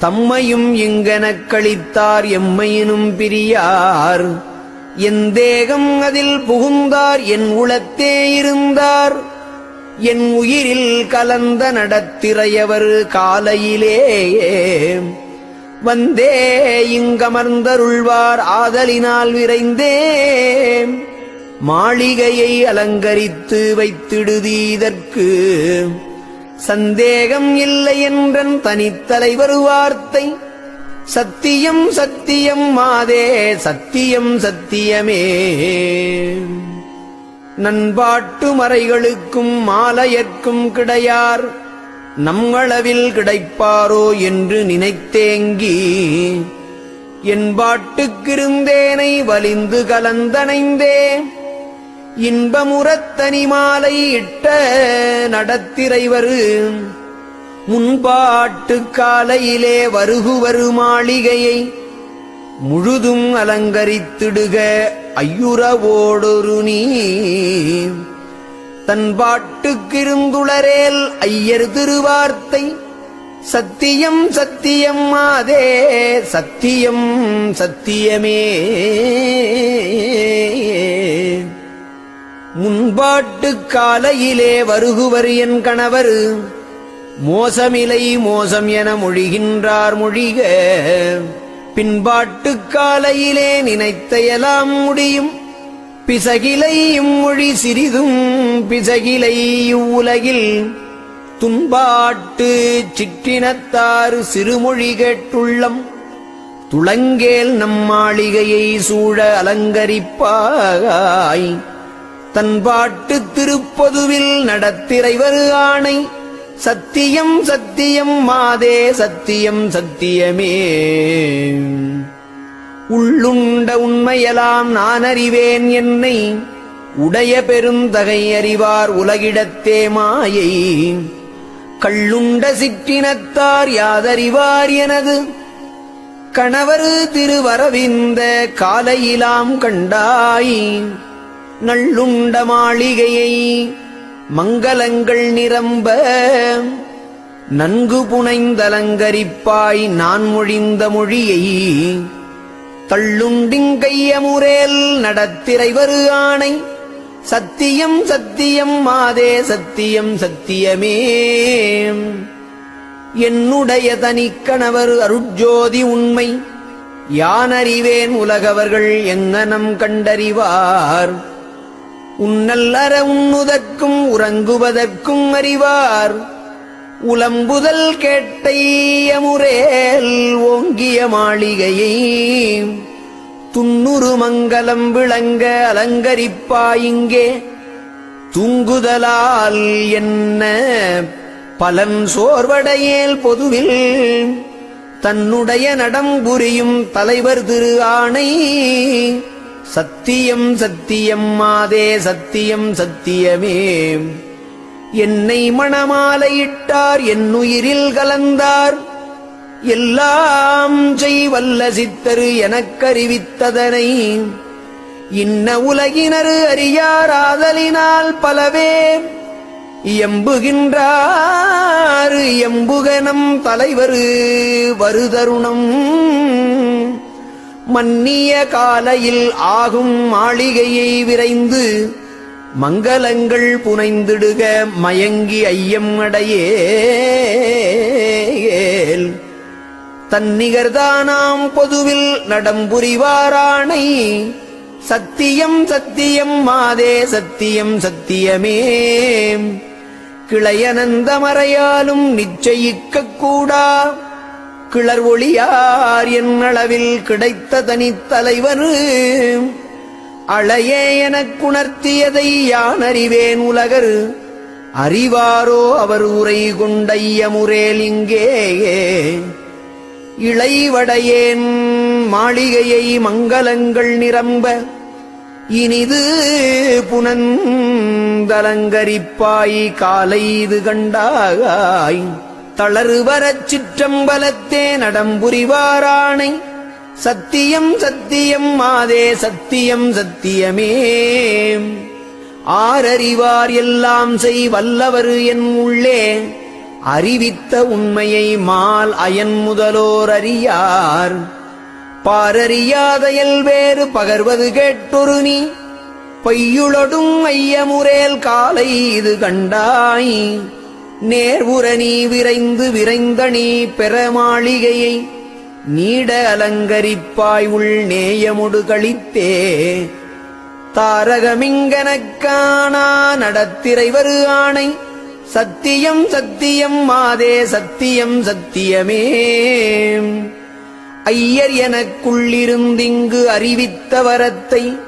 தம்மையும் இங்கெனக் கழித்தார் எம்மையினும் பிரியார். என் தேகம் அதில் புகுந்தார் என் உளத்தே இருந்தார். என் உயிரில் கலந்த நடத்திரையவர் காலையிலே. வந்தே இங்கமர்ந்தருள்வார் ஆதலினால் விரைந்தேன் மாளிகையை அலங்கரித்து வைத்திடுதீதற்கு. சந்தேகம் இல்லை என்றன் தனித்தலைவர் வார்த்தை சத்தியம் சத்தியம் மாதே சத்தியம் சத்தியமே. நண்பாட்டு மறைகளுக்கும் மாலையற்கும் கிடையார். நம்மளவில் கிடைப்பாரோ என்று நினைத்தேங்கி. என்பாட்டுக்கிருந்தேனை வலிந்து கலந்தனைந்தே இன்பமுறத்தனி மாலை இட்ட நடத்திரைவரு. முன்பாட்டு காலையிலே வருகுவரு மாளிகையை முழுதும் அலங்கரித்திடுக ஐயுறவோடொரு நீ தன் பாட்டுக்கிருந்துளரேல் ஐயர் திருவார்த்தை சத்தியம் சத்தியம் மாதே சத்தியம் சத்தியமே. முன்பாட்டு காலையிலே வருகுவர் என் கணவர். மோசமிலை மோசம் என மொழிகின்றார் மொழிக. பின்பாட்டு காலையிலே நினைத்தையெல்லாம் முடியும். பிசகிலை இம்மொழி சிறிதும் பிசகிலை இவ்வுலகில். துன்பாட்டு சிற்றினத்தாறு சிறுமொழி கேட்டுள்ளம். துளங்கேல் நம் மாளிகையை சூழ அலங்கரிப்பாய். தன் பாட்டு திருப்பொதுவில் நடத்திரைவர் ஆணை. சத்தியம் சத்தியம் மாதே சத்தியம் சத்தியமே. உள்ளுண்ட உண்மையெல்லாம் நான் அறிவேன் என்னை. உடைய பெருந்தகை அறிவார் உலகிடத்தே மாயை. கள்ளுண்ட சிற்றினத்தார் யாதறிவார் எனது. கணவர் திருவரவிந்த காலையிலாம் கண்டாய். நள்ளுண்ட மாளிகையை மங்களங்கள் நிரம்ப நன்கு புனைந்தலங்கரிப்பாய் நான் மொழிந்த மொழியை தள்ளுண்டிங்கையமுரேல் நடத்திரைவரு ஆணை சத்தியம் சத்தியம் மாதே சத்தியம் சத்தியமே. என்னுடைய தனிக்கணவர் அருட்ஜோதி உண்மை யானறிவேன் உலகவர்கள் எங்கனம் கண்டறிவார்? உன்னல்லற உண்ணுதற்கும் உறங்குவதற்கும் அறிவார். உலம்புதல் கேட்டையமுரேல் ஓங்கிய மாளிகையை. துன்னுரு மங்கலம் விளங்க அலங்கரிப்பாயிங்கே. தூங்குதலால் என்ன பலன் சோர்வடையேல் பொதுவில். தன்னுடைய நடம்புரியும் தலைவர் திரு ஆணை. சத்தியம் சத்தியம் மாதே சத்தியம் சத்தியமே. என்னை மணமாலையிட்டார் என்னுயிரில் கலந்தார். எல்லாம் செய்வல்ல சித்தரு எனக்கறிவித்ததனை. இன்ன உலகினரு அறியாராதலினால் பலவே. எம்புகின்றார் எம்புகனம் தலைவரு வருதருணம். மன்னிய காலையில் ஆகும் மாளிகையை விரைந்து மங்களங்கள் புனைந்திடுக மயங்கி ஐயம் அடையேல். தன்னிகர்தானாம் பொதுவில் நடம்புரிவாராணை சத்தியம் சத்தியம் மாதே சத்தியம் சத்தியமே. கிளையனந்தமறையாலும் நிச்சயிக்கக்கூடா கூடா கிளர் ஒளியார் என்னளவில் கிடைத்த தனித்தலைவர் அளையே எனக்குணர்த்தியதை யான் அறிவேன் உலகர். அறிவாரோ அவர் உரை கொண்டையமுரேல் இளைவடையேன் மாளிகையை மங்களங்கள் நிரம்ப. இனிது புனந்தலங்கரிப்பாய் காலை இது கண்டாய் தளறுவரச் சிற்றம்பலத்தே நடம்புரிவாராணை சத்தியம் சத்தியம் மாதே சத்தியம் சத்தியமே. ஆரறிவார் எல்லாம் செய் வல்லவர் என் உள்ளே. அறிவித்த உண்மையை மால் அயன் முதலோர் அறியார். பாரறியாதையல் வேறு பகர்வது கேட்டொரு நீ. பொய்யுளொடும் ஐயமுரேல் காலை இது கண்டாய். நேர்வுற நீ விரைந்து விரைந்த நீ பெற மாளிகையை நீட அலங்கரிப்பாய் உள் நேயமுடு கழித்தே தாரகமிங்கனக்கானா நடத்திரைவரு ஆணை சத்தியம் சத்தியம் மாதே சத்தியம் சத்தியமே. ஐயர் எனக்குள்ளிருந்திங்கு அறிவித்த வரத்தை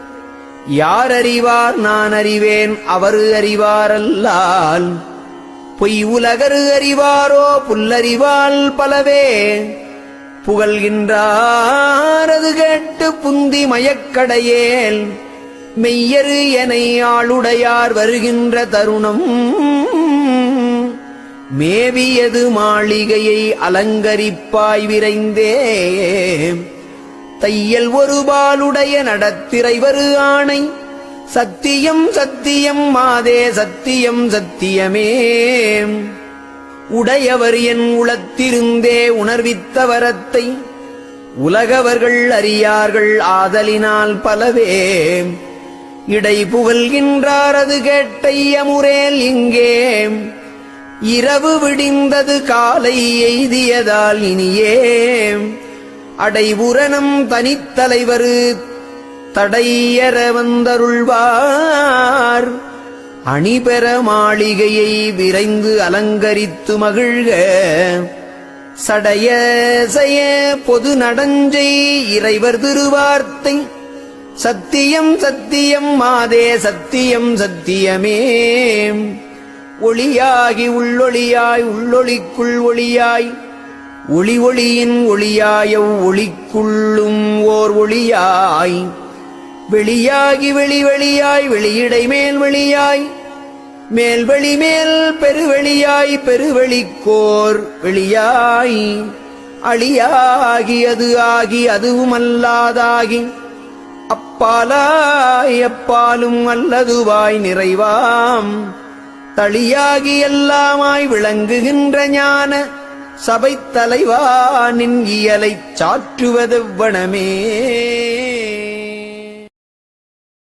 யார் அறிவார் நான் அறிவேன் அவரு அறிவாரல்லால். பொய் உலகரு அறிவாரோ புல்லறிவால் பலவே. புகழ்கின்றாரது கேட்டு புந்தி மயக்கடையேல். மெய்யரு என ஆளுடையார் வருகின்ற தருணம். மேவியது மாளிகையை அலங்கரிப்பாய் விரைந்தே தையல் ஒரு பாலுடைய நடத்திரைவரு ஆணை. சத்தியம் சத்தியம் மாதே சத்தியம் சத்தியமே. உடையவர் என் உளத்திருந்தே உணர்வித்தவரத்தை உலகவர்கள் அறியார்கள் ஆதலினால் பலவே. இடை புகழ்கின்றாரது அது கேட்டையமுரேல் இங்கே. இரவு விடிந்தது காலை எய்தியதால் இனியே. அடைபுரணம் தனித்தலைவரு தடையற வந்தருள்வார் அணிபெற மாளிகையை விரைந்து அலங்கரித்து மகிழ்க. சடைய செய்ய பொது நடஞ்சை இறைவர் திருவார்த்தை. சத்தியம் சத்தியம் மாதே சத்தியம் சத்தியமே. ஒளியாகி உள்ளொளியாய் உள்ளொளிக்குள் ஒளியாய். ஒளி ஒளியின் ஒளியாயவ் ஒளிக்குள்ளும் ஓர் ஒளியாய். வெளியாகி வெளி வெளியாய் வெளியிடை மேல் வெளியாய் மேல் வெளி மேல் பெருவெளியாய் பெருவெளிக்கோர் வெளியாய். அழியாகி அது ஆகி அதுவும் அல்லாதாகி. அப்பாலாய் அப்பாலும் அல்லதுவாய் நிறைவாம். தளியாகி எல்லாமாய் விளங்குகின்ற ஞான சபை தலைவா நின் இயலைச் சாற்றுவதெவ்வனமே.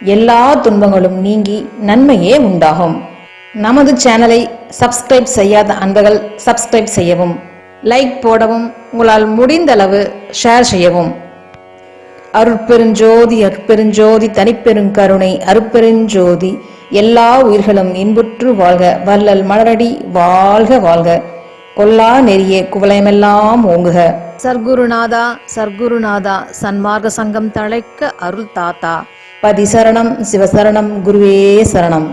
எல்லா துன்பங்களும் நீங்கி நன்மையே உண்டாகும். நமது சேனலை சப்ஸ்கிரைப் செய்யாத அன்பர்கள் சப்ஸ்கிரைப் செய்யவும் லைக் போடவும் உங்களால் முடிந்த அளவு ஷேர் செய்யவும். அருட்பெருஞ்சோதி அற்பெருஞ்சோதி தனிப்பெருங்கருணை அருட்பெருஞ்சோதி எல்லா உயிர்களும் இன்புற்று வாழ்க வள்ளல் மலரடி வாழ்க வாழ்க. கொல்லா நெறிய குவலயமெல்லாம் ஓங்குக. சர்க்குருநாதா சர்க்குருநாதா சன்மார்க்க சங்கம் தழைக்க அருள் தாத்தா. பதிசரணம் சிவசரணம் குருவே சரணம்.